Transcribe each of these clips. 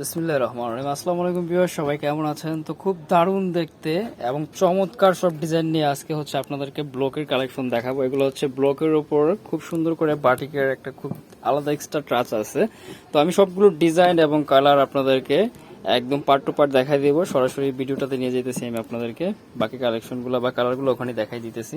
বিসমিল্লাহ রহমান রহিম। আসসালামু আলাইকুম বিয়ার সবাই কেমন আছেন? তো খুব দারুণ দেখতে এবং চমৎকার সব ডিজাইন নিয়ে আজকে হচ্ছে আপনাদেরকে ব্লকের কালেকশন দেখাবো। এগুলো হচ্ছে ব্লকের ওপর খুব সুন্দর করে বাটিকের একটা খুব আলাদা এক্সট্রা টাচ আছে। তো আমি সবগুলো ডিজাইন এবং কালার আপনাদেরকে একদম পার্ট টু পার্ট দেখাই দেবো। সরাসরি ভিডিওটাতে নিয়ে যেতেছি আমি আপনাদেরকে। বাকি কালেকশনগুলো বা কালারগুলো ওখানে দেখাই দিতেছি।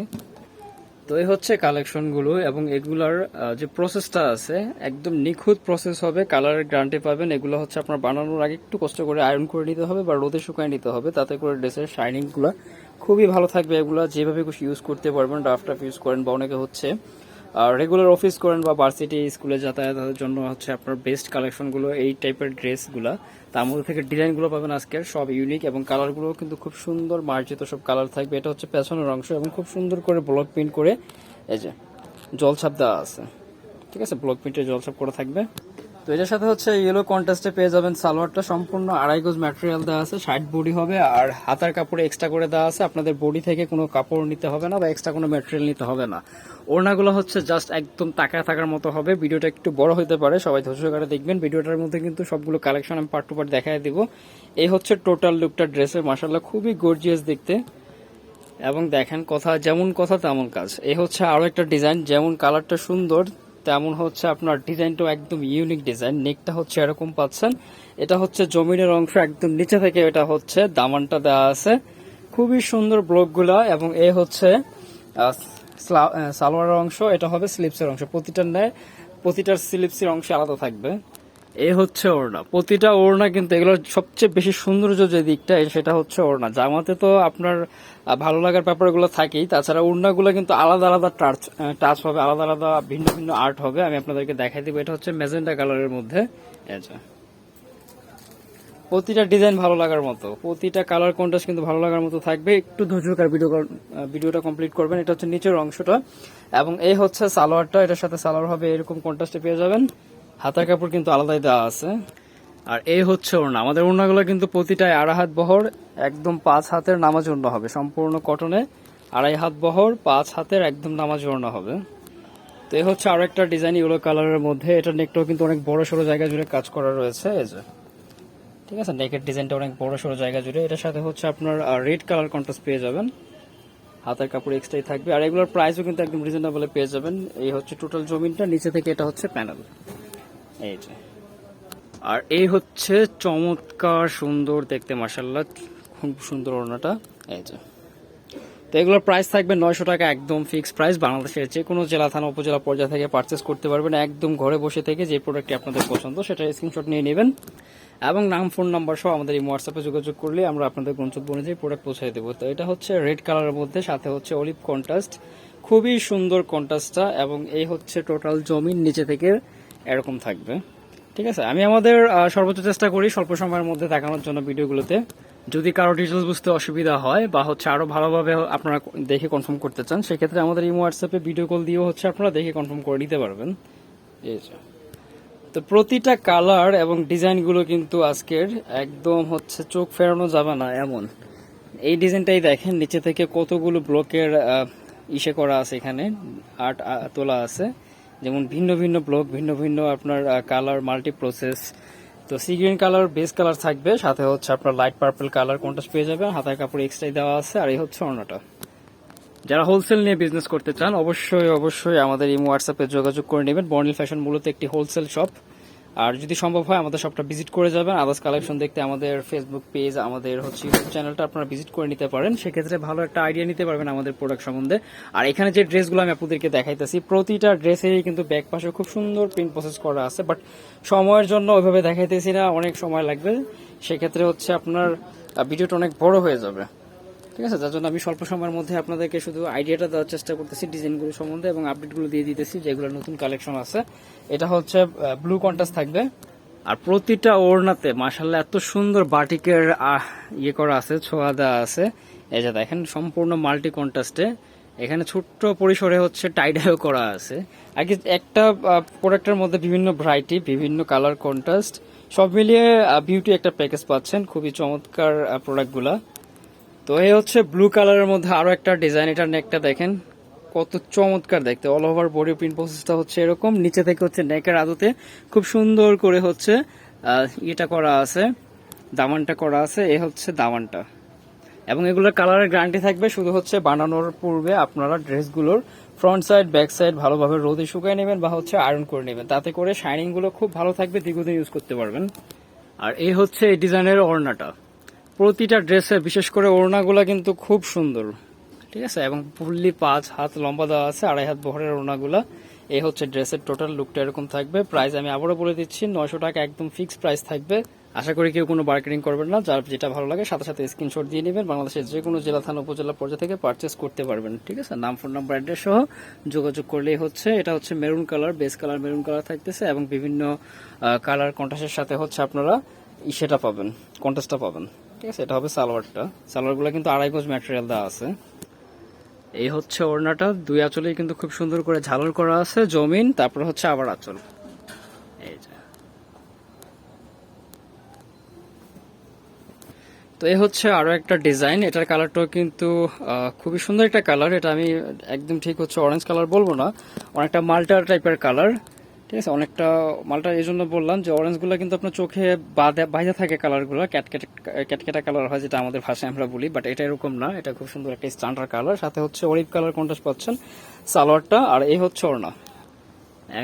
তো এই হচ্ছে কালেকশনগুলো এবং এগুলার যে প্রসেসটা আছে, একদম নিখুঁত প্রসেস হবে কালারের গ্যারান্টি পাবেন। এগুলো হচ্ছে আপনার বানানোর আগে একটু কষ্ট করে আয়রন করে নিতে হবে বা রোদে শুকায় নিতে হবে। তাতে করে ড্রেসের শাইনিংগুলো খুবই ভালো থাকবে। এগুলো যেভাবে ইউজ করতে পারবেন রাফ টাফ ইউজ করেন বা অনেকে হচ্ছে রেগুলার অফিস করেন বা ভার্সিটি স্কুলে যাতায়াতের জন্য হচ্ছে আপনার বেস্ট কালেকশনগুলো এই টাইপের ড্রেসগুলো তার মধ্যে থেকে ডিজাইনগুলো পাবেন আজকের, সব ইউনিক এবং কালারগুলো কিন্তু খুব সুন্দর মার্জিত সব কালার থাকবে। এটা হচ্ছে পেছনের অংশ এবং খুব সুন্দর করে ব্লক প্রিন্ট করে এই যে জলছাপ দেওয়া আছে। ঠিক আছে? ব্লক প্রিন্টে জলছাপ করা থাকবে। তো এটার সাথে হচ্ছে ইয়েলো কন্ট্রাস্টে পেয়ে যাবেন সালোয়ারটা। সম্পূর্ণ আড়াই গজ ম্যাটেরিয়াল দেওয়া আছে সাইড বডি হবে। আর হাতার কাপড়ে এক্সট্রা করে দেওয়া আছে। আপনাদের বডি থেকে কোনো কাপড় নিতে হবে না বা এক্সট্রা কোনো ম্যাটেরিয়াল নিতে হবে না। ওড়নাগুলো হচ্ছে জাস্ট একদম তাকা থাকার মতো হবে। ভিডিওটা একটু বড় হতে পারে, সবাই ধৈর্য সহকারে দেখবেন। ভিডিওটার মধ্যে কিন্তু সবগুলো কালেকশন আমি পার্ট টু পার্ট দেখাই দিব। এই হচ্ছে টোটাল লুকটা ড্রেসের মাসাল্লাহ খুবই গর্জিয়াস দেখতে। এবং দেখেন কথা, যেমন কথা তেমন কাজ। এই হচ্ছে আরও একটা ডিজাইন যেমন কালারটা সুন্দর তেমন হচ্ছে আপনার ডিজাইনটাও একদম ইউনিক ডিজাইন নেকটা হচ্ছে এরকম পাচ্ছেন। এটা হচ্ছে জমিনের অংশ একদম নিচে থেকে এটা হচ্ছে, দামানটা দেওয়া আছে। খুবই সুন্দর ব্লকগুলা এবং এ হচ্ছে সালোয়ারের অংশ, এটা হবে স্লিপসের অংশ। প্রতিটার ন্যায় প্রতিটার স্লিপসের অংশ আলাদা থাকবে। এ হচ্ছে ওড়না। প্রতিটা ওড়না কিন্তু এগুলোর সবচেয়ে বেশি সৌন্দর্য যে দিকটা সেটা হচ্ছে ওড়না। জামাতে তো আপনার ভালো লাগার ব্যাপারগুলো থাকেই। তাছাড়া ওড়নাগুলো কিন্তু আলাদা আলাদা টাচ টাচ হবে, আলাদা আলাদা ভিন্ন ভিন্ন আর্ট হবে। আমি আপনাদেরকে দেখাই দিব, এটা হচ্ছে মেজেন্টা কালারের মধ্যে। প্রতিটা ডিজাইন ভালো লাগার মতো। প্রতিটা কালার কন্ট্রাস্ট কিন্তু ভালো লাগার মতো থাকবে। একটু ধৈর্যকার ভিডিও ভিডিওটা কমপ্লিট করবেন। এটা হচ্ছে নিচের অংশটা। এবং এই হচ্ছে সালোয়ারটা। এটার সাথে সালোয়ার হবে, এরকম কন্ট্রাস্টে পেয়ে যাবেন। হাতার কাপড় কিন্তু আলাদাই দেওয়া আছে। আর এই হচ্ছে ওড়না। আমাদের ওড়নাগুলো কিন্তু প্রতিটায় আড়াই হাত বহর, একদম পাঁচ হাতের নামাজ ওড়না হবে। সম্পূর্ণ কটনে আড়াই হাত বহর, পাঁচ হাতের একদম নামাজ ওড়না হবে। তো এই হচ্ছে আরও একটা ডিজাইন ইয়েলো কালারের মধ্যে। এটা নেকটাও কিন্তু অনেক বড় সড়ো জায়গা জুড়ে কাজ করা রয়েছে। এই যে, ঠিক আছে? নেকের ডিজাইনটা অনেক বড় সড়ো জায়গা জুড়ে। এটার সাথে হচ্ছে আপনার রেড কালার কন্ট্রাস্ট পেয়ে যাবেন। হাতের কাপড় এক্সট্রাই থাকবে। আর এগুলোর প্রাইসও কিন্তু একদম রিজনেবলে পেয়ে যাবেন। এই হচ্ছে টোটাল জমিনটা। নিচে থেকে এটা হচ্ছে প্যানেল এই যে। আর এই হচ্ছে চমৎকার সুন্দর দেখতে মাসাল্লাহ খুব সুন্দর ওড়নাটা। এই যে। তো এগুলোর প্রাইস থাকবে নয়শো টাকা একদম ফিক্সড প্রাইস বাংলাদেশের যে কোনো জেলা, থানা, উপজেলা পর্যায়ে থেকে পারচেস করতে পারবেন। একদম ঘরে বসে থেকে যে প্রোডাক্টটি আপনাদের পছন্দ, সেটা স্ক্রিনশট নিয়ে নেবেন। এবং নাম ফোন নাম্বার সহ আমাদের এই হোয়াটসঅ্যাপে যোগাযোগ করলে আমরা আপনাদের গন্তব্য অনুযায়ী প্রোডাক্ট পৌঁছে দেবো। তো এটা হচ্ছে রেড কালারের মধ্যে, সাথে হচ্ছে অলিভ কন্ট্রাস্ট খুবই সুন্দর কন্ট্রাস্টটা এবং এই হচ্ছে টোটাল জমিন নিচে থেকে এরকম থাকবে। ঠিক আছে? আমি আমাদের সর্বোচ্চ চেষ্টা করি স্বল্প সময়ের মধ্যে দেখানোর জন্য ভিডিওগুলোতে। যদি কারও ডিটেলস বুঝতে অসুবিধা হয় বা হচ্ছে আরও ভালোভাবে আপনারা দেখে কনফার্ম করতে চান, সেক্ষেত্রে আমাদের এই হোয়াটসঅ্যাপে ভিডিও কল দিয়েও হচ্ছে আপনারা দেখে কনফার্ম করে নিতে পারবেন। তো প্রতিটা কালার এবং ডিজাইনগুলো কিন্তু আজকের একদম হচ্ছে চোখ ফেরানো যাবে না এমন। এই ডিজাইনটাই দেখেন, নিচে থেকে কতগুলো ব্লকের ইসে করা আছে এখানে আর্ট তোলা আছে। যেমন ভিন্ন ভিন্ন ব্লক ভিন্ন ভিন্ন আপনার কালার মাল্টি প্রসেস তো sea green colour base colour থাকবে, সাথে হচ্ছে আপনার লাইট পার্পল কালার কন্ট্রাস্ট পেয়ে যাবেন হাতার কাপড় এক্সট্রাই দেওয়া আছে, আর এই হচ্ছে অন্যটা। যারা হোলসেল নিয়ে বিজনেস করতে চান, অবশ্যই অবশ্যই আমাদের এই হোয়াটসঅ্যাপে যোগাযোগ করে নেবেন। বর্নিল ফ্যাশন মূলত একটি হোলসেল শপ আর যদি সম্ভব হয়, আমাদের সবটা ভিজিট করে যাবেন। আদার্স কালেকশন দেখতে আমাদের ফেসবুক পেজ আমাদের হচ্ছে ইউটিউব চ্যানেলটা আপনারা ভিজিট করে নিতে পারেন। সেক্ষেত্রে ভালো একটা আইডিয়া নিতে পারবেন আমাদের প্রোডাক্ট সম্বন্ধে। আর এখানে যে ড্রেসগুলো আমি আপনাদেরকে দেখাইতেছি, প্রতিটা ড্রেসেরই কিন্তু ব্যাক পাশে খুব সুন্দর প্রিন্ট প্রসেস করা আছে। বাট সময়ের জন্য ওইভাবে দেখাইতেছি না, অনেক সময় লাগবে। সেক্ষেত্রে হচ্ছে আপনার ভিডিওটা অনেক বড় হয়ে যাবে। ঠিক আছে? যার জন্য আমি স্বল্প সময়ের মধ্যে আপনাদেরকে শুধু আইডিয়াটা দেওয়ার চেষ্টা করতেছি ডিজাইনগুলো সম্বন্ধে এবং আপডেটগুলো দিয়ে দিতেছি, যেগুলো নতুন কালেকশন আছে। এটা হচ্ছে ব্লু কন্টাস থাকবে। আর প্রতিটা ওড়নাতে মাসাল্লাহ এত সুন্দর বাটিকের ইয়ে করা আছে, ছোঁয়া দেওয়া আছে। এই যে দেখেন, সম্পূর্ণ মাল্টি কন্টাস্টে এখানে ছোট্ট পরিসরে হচ্ছে টাইডাইও করা আছে। আগে একটা প্রোডাক্টের মধ্যে বিভিন্ন ভ্যারাইটি বিভিন্ন কালার কন্ট্রাস্ট সব মিলিয়ে বিউটি একটা প্যাকেজ পাচ্ছেন। খুবই চমৎকার প্রোডাক্টগুলা তো এই হচ্ছে ব্লু কালারের মধ্যে আরও একটা ডিজাইন এটার নেকটা দেখেন। কত চমৎকার দেখতে। অল ওভার বডি প্রিন্ট প্রসেসটা হচ্ছে এরকম। নিচে থেকে হচ্ছে নেকের আদতে খুব সুন্দর করে হচ্ছে ইয়েটা করা আছে, দামানটা করা আছে। এ হচ্ছে দামানটা। এবং এগুলোর কালারের গ্যারান্টি থাকবে। শুধু হচ্ছে বানানোর পূর্বে আপনারা ড্রেসগুলোর ফ্রন্ট সাইড ব্যাক সাইড ভালোভাবে রোদে শুকায় নেবেন বা হচ্ছে আয়রন করে নেবেন। তাতে করে শাইনিংগুলো খুব ভালো থাকবে। দীর্ঘদিন ইউজ করতে পারবেন। আর এই হচ্ছে এই ডিজাইনের ওড়নাটা। প্রতিটা ড্রেসে, বিশেষ করে ওড়নাগুলো কিন্তু খুব সুন্দর। ঠিক আছে? এবং ফুললি পাঁচ হাত লম্বা দেওয়া আছে, আড়াই হাত বহরের ওড়নাগুলা। এই হচ্ছে ড্রেসের টোটাল লুকটা এরকম থাকবে। প্রাইস আমি আবারও বলে দিচ্ছি, নয়শো টাকা একদম ফিক্স প্রাইস থাকবে। আশা করি কেউ কোনো বার্গেনিং করবেন না, যার যেটা ভালো লাগে সাথে সাথে স্ক্রিনশট দিয়ে নেবেন। বাংলাদেশের যে কোনো জেলা, থানা, উপজেলা পর্যায়ে থেকে পারচেস করতে পারবেন। ঠিক আছে? নাম ফোন নাম্বার অ্যাড্রেস সহ যোগাযোগ করলেই হচ্ছে। এটা হচ্ছে maroon colour base colour maroon colour থাকতেছে এবং বিভিন্ন কালার কন্ট্রাস্টের সাথে হচ্ছে আপনারা সেটা পাবেন কন্ট্রাস্টটা পাবেন। ঠিক আছে, এটা হবে সালোয়ারটা। সালোয়ারগুলো কিন্তু আড়াই গজ ম্যাটেরিয়াল দেওয়া আছে। এই হচ্ছে ওড়নাটা, দুই আঁচলেই কিন্তু খুব সুন্দর করে ঝালর করা আছে, জমিন, তারপর হচ্ছে আবার আঁচল। এই তো এই হচ্ছে আরও একটা ডিজাইন, এটার কালারটাও কিন্তু খুবই সুন্দর একটা কালার, এটা আমি একদম ঠিক হচ্ছে অরেঞ্জ কালার বলব না, অনেকটা মাল্টার টাইপের কালার। ঠিক আছে, অনেকটা মালটা এই জন্য বললাম যে অরেঞ্জগুলো কিন্তু আপনার চোখে বাইরে থাকে কালারগুলো, ক্যাটকেটা কালার হয় যেটা আমাদের ভাষায় আমরা বলি বাট এটা এরকম না, এটা খুব সুন্দর একটা স্ট্যান্ডার্ড কালার সাথে হচ্ছে অলিভ কালার কন্ট্রাস্ট পাচ্ছেন সালোয়ারটা, আর এই হচ্ছে ওড়না।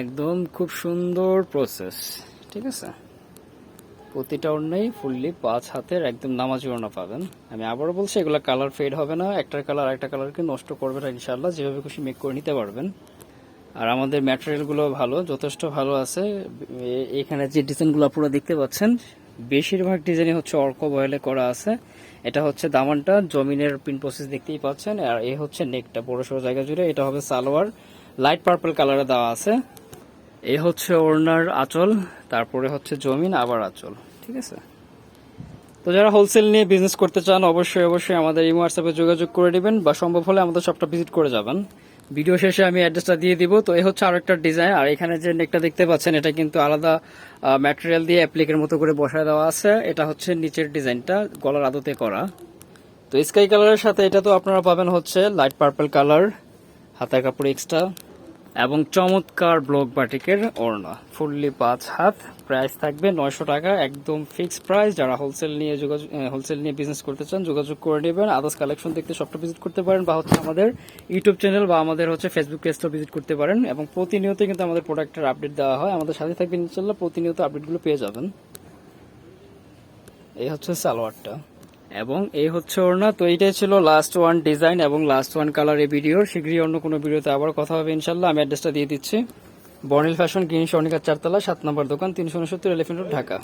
একদম খুব সুন্দর প্রসেস ঠিক আছে? প্রতিটা ওড়নাই ফুললি পাঁচ হাতের একদম নামাজি ওড়না পাবেন। আমি আবারও বলছি, এগুলো কালার ফেড হবে না, একটার কালার একটা কালারকে নষ্ট করবে না ইনশাল্লাহ যেভাবে খুশি মেক করে নিতে পারবেন। আর আমাদের ম্যাটেরিয়ালগুলো ভালো, যথেষ্ট ভালো আছে। এখানে যে ডিজাইনগুলো আপনারা দেখতে পাচ্ছেন, বেশিরভাগ ডিজাইনই হচ্ছে অর্ক বয়েলে করা আছে। এটা হচ্ছে দামানটা, জমিনের পিন প্রসেস দেখতেই পাচ্ছেন, আর এই হচ্ছে নেকটা বড় সড়ো জায়গা জুড়ে। এটা হবে সালোয়ার লাইট পার্পল কালারে দেওয়া আছে। এই হচ্ছে ওড়নার আঁচল, তারপরে হচ্ছে জমিন, আবার আঁচল, ঠিক আছে? তো যারা হোলসেল নিয়ে বিজনেস করতে চান, অবশ্যই অবশ্যই আমাদের এই হোয়াটসঅ্যাপে যোগাযোগ করে দিবেন বা সম্ভব হলে আমাদের শপটা ভিজিট করে যাবেন। ভিডিও শেষে আমি অ্যাড্রেসটা দিয়ে দিব। তো এই হচ্ছে আরও একটা ডিজাইন আর এখানে যে নেকটা দেখতে পাচ্ছেন, এটা কিন্তু আলাদা ম্যাটেরিয়াল দিয়ে অ্যাপ্লিকের মতো করে বসায় দেওয়া আছে। এটা হচ্ছে নিচের ডিজাইনটা গলার আদতে করা। তো স্কাই কালারের সাথে এটা তো আপনারা পাবেন হচ্ছে লাইট পার্পল কালার হাতের কাপড় এক্সট্রা এবং চমৎকার ব্লক বাটিকের ওড়না। ফুললি পাঁচ হাত প্রাইস থাকবে নয়শো টাকা, একদম ফিক্স প্রাইস যারা হোলসেল নিয়ে যোগাযোগ হোলসেল নিয়ে বিজনেস করতে চান, যোগাযোগ করে নেবেন। আদার্স কালেকশন দেখতে সবটা ভিজিট করতে পারেন বা হচ্ছে আমাদের ইউটিউব চ্যানেল বা আমাদের হচ্ছে ফেসবুক পেজটা ভিজিট করতে পারেন। এবং প্রতিনিয়ত কিন্তু আমাদের প্রোডাক্টের আপডেট দেওয়া হয়। আমাদের সাথে থাকবেন ইনশাল্লাহ, প্রতিনিয়ত আপডেটগুলো পেয়ে যাবেন। এই হচ্ছে সালোয়ারটা। এবং এই হচ্ছে ওড়না। তো এইটাই ছিল লাস্ট ওয়ান ডিজাইন এবং লাস্ট ওয়ান কালার এই ভিডিওর শীঘ্রই অন্য কোনো ভিডিওতে আবার কথা হবে ইনশাল্লাহ আমি অ্যাড্রেসটা দিয়ে দিচ্ছি। বর্নিল ফ্যাশন গ্রিন স্বর্ণিকার চারতলা, সাত নম্বর দোকান, তিনশো উনসত্তর এলিফেন্ট রোড ঢাকা।